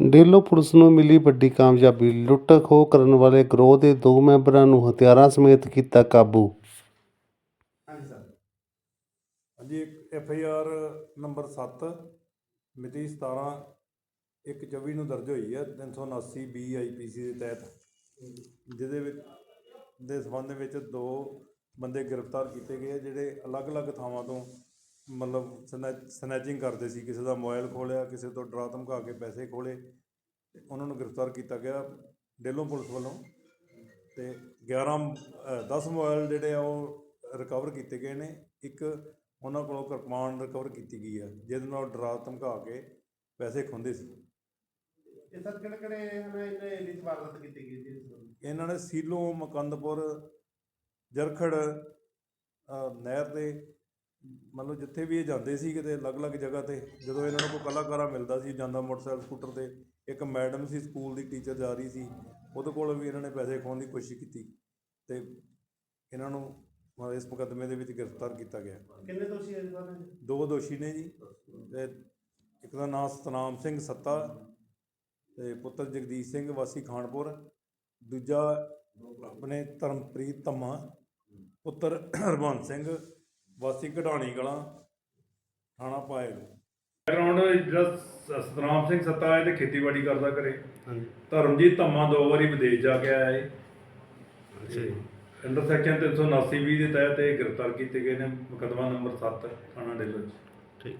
ਡੇਲੋ police ਨੂੰ ਮਿਲੀ ਵੱਡੀ ਕਾਮਯਾਬੀ, ਲੁੱਟ ਖੋਹ ਕਰਨ ਵਾਲੇ ਗਰੋਹ ਦੇ ਦੋ ਮੈਂਬਰਾਂ ਨੂੰ ਹਥਿਆਰਾਂ ਸਮੇਤ ਕੀਤਾ ਕਾਬੂ। ਹਾਂਜੀ ਸਰ। ਹਾਂਜੀ ਇੱਕ ਐਫ ਆਈ ਆਰ ਨੰਬਰ 7 ਮਿਤੀ 17 ਇੱਕ 24 ਨੂੰ ਦਰਜ ਹੋਈ ਹੈ 379 ਬੀ ਆਈ ਪੀ ਸੀ ਦੇ ਤਹਿਤ, ਜਿਹਦੇ ਵਿੱਚ, ਦੇ ਸੰਬੰਧ ਵਿੱਚ ਦੋ ਬੰਦੇ ਗ੍ਰਿਫਤਾਰ ਕੀਤੇ ਗਏ ਜਿਹੜੇ ਅਲੱਗ-ਅਲੱਗ ਥਾਵਾਂ ਤੋਂ ਮਤਲਬ ਸਨੈ- ਸਨੈਚਿੰਗ ਕਰਦੇ ਸੀ ਕਿਸੇ ਦਾ ਮੋਬਾਈਲ ਖੋਲਿਆ ਕਿਸੇ ਤੋਂ ਡਰਾ ਧਮਕਾ ਕੇ ਪੈਸੇ ਖੋਲੇ ਤੇ ਉਹਨਾਂ ਨੂੰ ਗ੍ਰਿਫਤਾਰ ਕੀਤਾ ਗਿਆ ਡੇਲੋਂ ਪੁਲਿਸ ਵੱਲੋਂ ਤੇ 11 ਅ, 10 ਮੋਬਾਈਲ ਜਿਹੜੇ ਆ ਉਹ ਰਿਕਵਰ ਕੀਤੇ ਗਏ ਨੇ ਇੱਕ ਉਹਨਾਂ ਕੋਲੋਂ ਕਿਰਪਾਨ ਰਿਕਵਰ ਕੀਤੀ ਗਈ ਹੈ ਜਿਹਦੇ ਨਾਲ ਡਰਾ ਧਮਕਾ ਕੇ ਪੈਸੇ ਖੁੰਦੇ ਸੀ ਇਹ ਸਰ ਕਿਹੜੇ ਕਿਹੜੇ ਹਨ ਇਹਨੇ ਏਰੀਆ 'ਚ ਵਾਰਦਾਤ ਕੀਤੀ ਗਈ ਜੀ ਇਸ ਸੰਬੰਧੀ? ਇਹਨਾਂ ਨੇ ਸੀਲੋ ਮਕੰਦਪੁਰ ਜਰਖੜ ਅ, ਨਹਿਰ ਮਤਲਬ ਜਿੱਥੇ ਵੀ ਇਹ ਜਾਂਦੇ ਸੀ ਕਿਤੇ ਅਲੱਗ-ਅਲੱਗ ਜਗ੍ਹਾ ਤੇ ਜਦੋਂ ਇਹਨਾਂ ਨੂੰ ਕੋਈ ਕਲਾਕਾਰਾ ਮਿਲਦਾ ਸੀ ਜਾਂਦਾ ਮੋਟਰਸਾਈਕਲ ਸਕੂਟਰ ਤੇ ਇੱਕ ਮੈਡਮ ਸੀ ਸਕੂਲ ਦੀ ਟੀਚਰ ਜਾ ਰਹੀ ਸੀ ਉਹਦੇ ਕੋਲ ਵੀ ਇਹਨਾਂ ਨੇ ਪੈਸੇ ਖੋਹਣ ਦੀ ਕੋਸ਼ਿਸ਼ ਕੀਤੀ ਤੇ ਇਹਨਾਂ ਨੂੰ ਮਤਲਬ ਇਸ ਮੁਕੱਦਮੇ ਦੇ ਵਿੱਚ ਗ੍ਰਿਫਤਾਰ ਕੀਤਾ ਗਿਆ। ਕਿੰਨੇ ਦੋਸ਼ੀ ਇਸ ਵਾਰ ਦੋ? ਦੋਸ਼ੀ ਨੇ ਜੀ ਤੇ ਇੱਕ ਦਾ ਨਾਮ ਸਤਨਾਮ ਸਿੰਘ ਸੱਤਾ ਤੇ ਪੁੱਤਰ ਜਗਦੀਸ਼ ਸਿੰਘ ਵਾਸੀ ਖਾਨਪੁਰ ਦੂਜਾ ਆਪਣੇ ਧਰਮਪ੍ਰੀਤ ਧੰਮਾ ਪੁੱਤਰ ਹਰਬੰਸ ਸਿੰਘ ਵਾਸੀ ਕਢਾਣੀ ਕਲਾਂ ਥਾਣਾ ਪਾਇਲ ਬੈਕਗ੍ਰਾਉਂਡ ਜਿਹੜਾ ਸਤਨਾਮ ਸਿੰਘ ਸੱਤਾ ਹੈ ਤੇ ਖੇਤੀਬਾੜੀ ਕਰਦਾ ਕਰੇ ਹਾਂਜੀ। ਧਰਮਜੀਤ ਧੰਮਾ ਦੋ ਵਾਰੀ ਵਿਦੇਸ਼ ਜਾ ਕੇ ਆਇਆ ਹੈ ਅੱਛਾ ਜੀ। ਅੰਡਰ ਸੈਕਸ਼ਨ 379 ਵੀ ਦੇ ਤਹਿਤ ਇਹ ਗ੍ਰਿਫਤਾਰ ਕੀਤੇ ਗਏ ਨੇ ਮੁਕੱਦਮਾ ਨੰਬਰ 7 ਥਾਣਾ ਡੇਲੋ 'ਚ। ਠੀਕ।